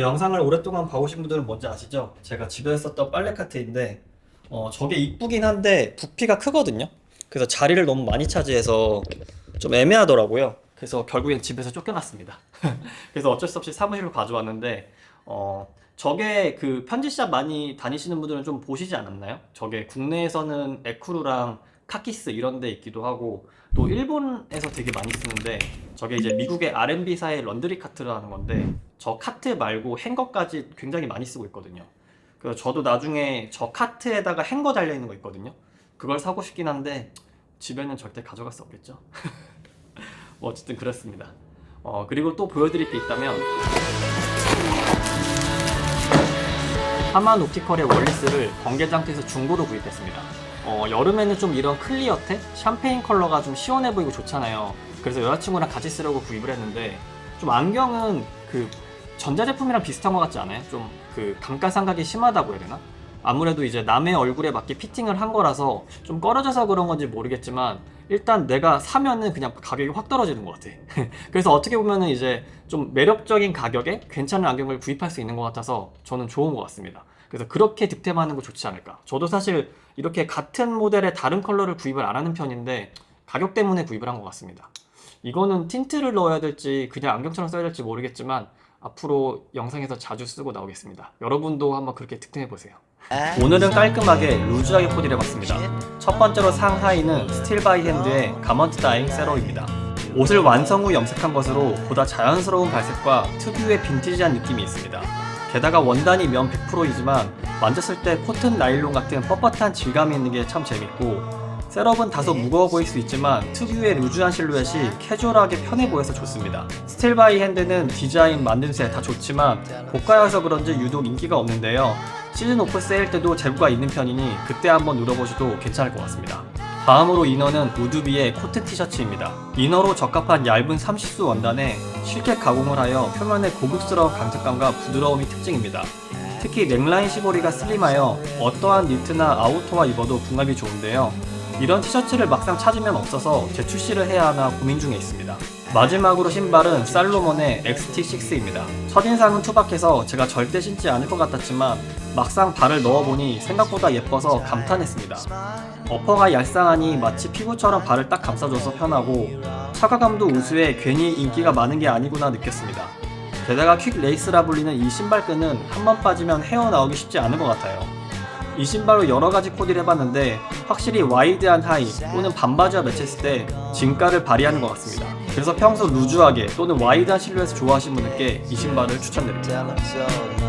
저 영상을 오랫동안 봐오신 분들은 뭔지 아시죠? 제가 집에서 썼던 빨래 카트인데 어, 저게 이쁘긴 한데 부피가 크거든요. 그래서 자리를 너무 많이 차지해서 좀 애매하더라고요. 그래서 결국엔 집에서 쫓겨났습니다. 그래서 어쩔 수 없이 사무실로 가져왔는데 어, 저게 그 편지샵 많이 다니시는 분들은 좀 보시지 않았나요? 저게 국내에서는 에쿠르랑 카키스 이런 데 있기도 하고 또 일본에서 되게 많이 쓰는데 저게 이제 미국의 R&B사의 런드리 카트라는 건데 저 카트 말고 행거까지 굉장히 많이 쓰고 있거든요. 그래서 저도 나중에 저 카트에다가 행거 달려 있는 거 있거든요. 그걸 사고 싶긴 한데 집에는 절대 가져갈 수 없겠죠. 뭐 어쨌든 그렇습니다. 어 그리고 또 보여드릴 게 있다면 하만 옵티컬의 월리스를 번개장터에서 중고로 구입했습니다. 어, 여름에는 좀 이런 클리어테, 샴페인 컬러가 좀 시원해 보이고 좋잖아요. 그래서 여자친구랑 같이 쓰려고 구입을 했는데 좀 안경은 그 전자제품이랑 비슷한 것 같지 않아요? 좀 그 감가상각이 심하다고 해야 되나? 아무래도 이제 남의 얼굴에 맞게 피팅을 한 거라서 좀 꺼려져서 그런 건지 모르겠지만 일단 내가 사면은 그냥 가격이 확 떨어지는 것 같아. 그래서 어떻게 보면은 이제 좀 매력적인 가격에 괜찮은 안경을 구입할 수 있는 것 같아서 저는 좋은 것 같습니다. 그래서 그렇게 득템하는 거 좋지 않을까. 저도 사실 이렇게 같은 모델의 다른 컬러를 구입을 안 하는 편인데 가격 때문에 구입을 한 것 같습니다. 이거는 틴트를 넣어야 될지 그냥 안경처럼 써야 될지 모르겠지만 앞으로 영상에서 자주 쓰고 나오겠습니다. 여러분도 한번 그렇게 득템해 보세요. 오늘은 깔끔하게 루즈하게 코디를 해봤습니다. 첫 번째로 상하이는 스틸 바이 핸드의 가먼트 다잉 세로입니다. 옷을 완성 후 염색한 것으로 보다 자연스러운 발색과 특유의 빈티지한 느낌이 있습니다. 게다가 원단이 면 100%이지만 만졌을 때 코튼 나일론 같은 뻣뻣한 질감이 있는 게 참 재밌고 셋업은 다소 무거워 보일 수 있지만 특유의 루즈한 실루엣이 캐주얼하게 편해 보여서 좋습니다. 스틸 바이 핸드는 디자인, 만듦새 다 좋지만 고가여서 그런지 유독 인기가 없는데요. 시즌 오프 세일 때도 재고가 있는 편이니 그때 한번 눌러보셔도 괜찮을 것 같습니다. 다음으로 이너는 우드비의 코튼 티셔츠입니다. 이너로 적합한 얇은 30수 원단에 실켓 가공을 하여 표면에 고급스러운 강직감과 부드러움이 특징입니다. 특히 넥라인 시보리가 슬림하여 어떠한 니트나 아우터와 입어도 궁합이 좋은데요. 이런 티셔츠를 막상 찾으면 없어서 재출시를 해야 하나 고민 중에 있습니다. 마지막으로 신발은 살로몬의 XT6입니다. 첫인상은 투박해서 제가 절대 신지 않을 것 같았지만 막상 발을 넣어보니 생각보다 예뻐서 감탄했습니다. 어퍼가 얄쌍하니 마치 피부처럼 발을 딱 감싸줘서 편하고 차가감도 우수해 괜히 인기가 많은 게 아니구나 느꼈습니다. 게다가 퀵 레이스라 불리는 이 신발끈은 한 번 빠지면 헤어나오기 쉽지 않은 것 같아요. 이 신발로 여러 가지 코디를 해봤는데 확실히 와이드한 하이 또는 반바지와 매치했을 때 진가를 발휘하는 것 같습니다. 그래서 평소 루즈하게 또는 와이드한 실루엣을 좋아하시는 분들께 이 신발을 추천드립니다.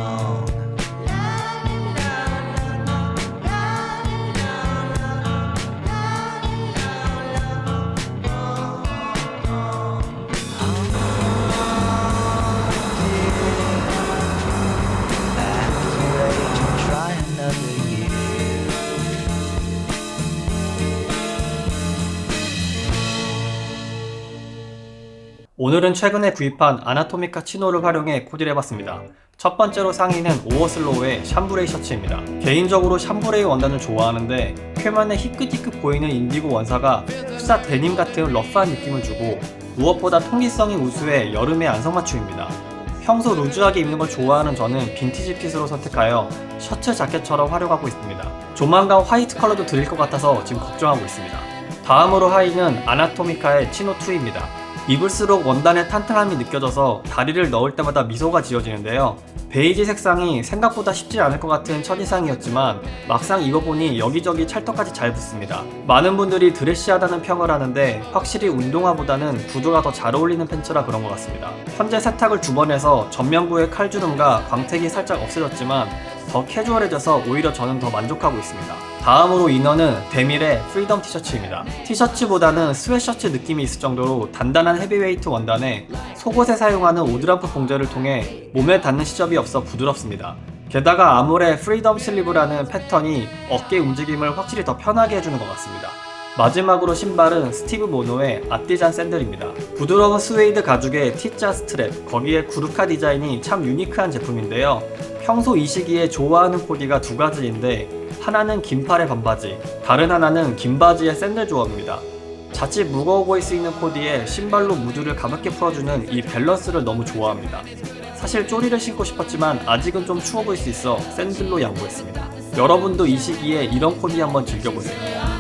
오늘은 최근에 구입한 아나토미카 치노를 활용해 코디를 해봤습니다. 첫 번째로 상의는 오어슬로우의 샴브레이 셔츠입니다. 개인적으로 샴브레이 원단을 좋아하는데 표면에 희끗희끗 보이는 인디고 원사가 흡사 데님 같은 러프한 느낌을 주고 무엇보다 통기성이 우수해 여름에 안성맞춤입니다. 평소 루즈하게 입는 걸 좋아하는 저는 빈티지 핏으로 선택하여 셔츠 자켓처럼 활용하고 있습니다. 조만간 화이트 컬러도 드릴 것 같아서 지금 걱정하고 있습니다. 다음으로 하의는 아나토미카의 치노2입니다. 입을수록 원단의 탄탄함이 느껴져서 다리를 넣을 때마다 미소가 지어지는데요. 베이지 색상이 생각보다 쉽지 않을 것 같은 첫인상이었지만 막상 입어보니 여기저기 찰떡까지 잘 붙습니다. 많은 분들이 드레시하다는 평을 하는데 확실히 운동화보다는 구두가 더 잘 어울리는 팬츠라 그런 것 같습니다. 현재 세탁을 두 번 해서 전면부의 칼주름과 광택이 살짝 없어졌지만 더 캐주얼해져서 오히려 저는 더 만족하고 있습니다. 다음으로 이너는 데밀의 프리덤 티셔츠입니다. 티셔츠보다는 스웨셔츠 느낌이 있을 정도로 단단한 헤비웨이트 원단에 속옷에 사용하는 오드람프 봉제를 통해 몸에 닿는 시접이 없어 부드럽습니다. 게다가 아몰의 프리덤 슬리브라는 패턴이 어깨 움직임을 확실히 더 편하게 해주는 것 같습니다. 마지막으로 신발은 스티브 모노의 아티잔 샌들입니다. 부드러운 스웨이드 가죽의 T자 스트랩, 거기에 구르카 디자인이 참 유니크한 제품인데요. 평소 이 시기에 좋아하는 코디가 두 가지인데 하나는 긴팔의 반바지, 다른 하나는 긴 바지의 샌들 조합입니다. 자칫 무거워 보일 수 있는 코디에 신발로 무드를 가볍게 풀어주는 이 밸런스를 너무 좋아합니다. 사실 쪼리를 신고 싶었지만 아직은 좀 추워 보일 수 있어 샌들로 양보했습니다. 여러분도 이 시기에 이런 코디 한번 즐겨보세요.